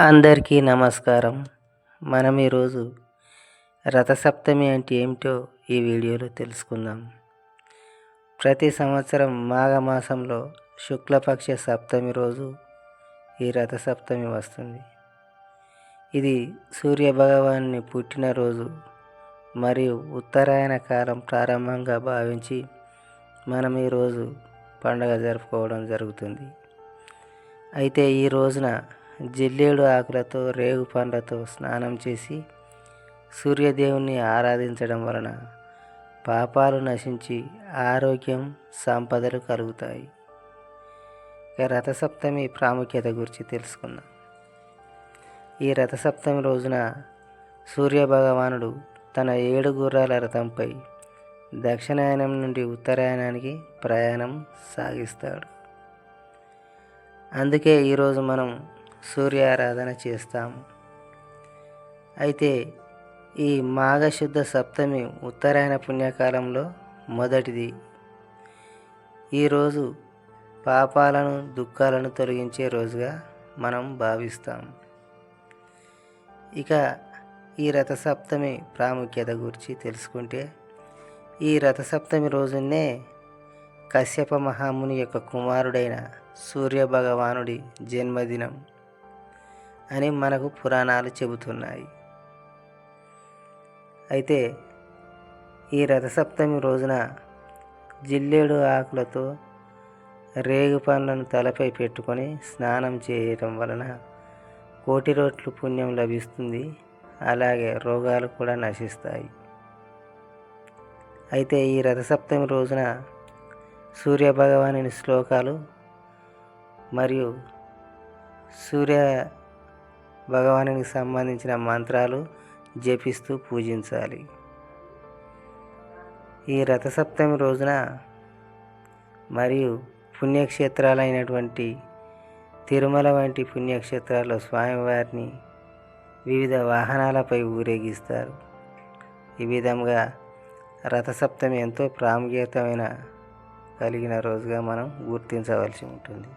అందరికీ నమస్కారం. మనం ఈరోజు రథసప్తమి అంటే ఏమిటో ఈ వీడియోలో తెలుసుకుందాం. ప్రతి సంవత్సరం మాఘమాసంలో శుక్లపక్ష సప్తమి రోజు ఈ రథసప్తమి వస్తుంది. ఇది సూర్య భగవాన్ని పుట్టినరోజు మరియు ఉత్తరాయణ కాలం ప్రారంభంగా భావించి మనం ఈరోజు పండగ జరుపుకోవడం జరుగుతుంది. అయితే ఈ రోజున జిల్లేడు ఆకులతో రేగు పండ్లతో స్నానం చేసి సూర్యదేవుని ఆరాధించడం వలన పాపాలు నశించి ఆరోగ్యం సంపదలు కలుగుతాయి. ఇక రథసప్తమి ప్రాముఖ్యత గురించి తెలుసుకుందాం. ఈ రథసప్తమి రోజున సూర్యభగవానుడు తన ఏడు గుర్రాల రథంపై దక్షిణాయనం నుండి ఉత్తరాయణానికి ప్రయాణం సాగిస్తాడు. అందుకే ఈరోజు మనం సూర్యారాధన చేస్తాము. అయితే ఈ మాఘశుద్ధ సప్తమి ఉత్తరాయణ పుణ్యకాలంలో మొదటిది. ఈరోజు పాపాలను దుఃఖాలను తొలగించే రోజుగా మనం భావిస్తాం. ఇక ఈ రథసప్తమి ప్రాముఖ్యత గురించి తెలుసుకుంటే ఈ రథసప్తమి రోజునే కశ్యప మహాముని యొక్క కుమారుడైన సూర్యభగవానుడి జన్మదినం. అని మనకు పురాణాలు చెబుతున్నాయి. అయితే ఈ రథసప్తమి రోజున జిల్లేడు ఆకులతో రేగు పండ్లను తలపై పెట్టుకొని స్నానం చేయటం వలన కోటి రోట్లు పుణ్యం లభిస్తుంది. అలాగే రోగాలు కూడా నశిస్తాయి. అయితే ఈ రథసప్తమి రోజున సూర్యభగవాని శ్లోకాలు మరియు సూర్య భగవానికి సంబంధించిన మంత్రాలు జపిస్తూ పూజించాలి. ఈ రథసప్తమి రోజున మరియు పుణ్యక్షేత్రాలైనటువంటి తిరుమల వంటి పుణ్యక్షేత్రాల్లో స్వామివారిని వివిధ వాహనాలపై ఊరేగిస్తారు. ఈ విధంగా రథసప్తమి ఎంతో ప్రాముఖ్యతమైన కలిగిన రోజుగా మనం గుర్తించవలసి ఉంటుంది.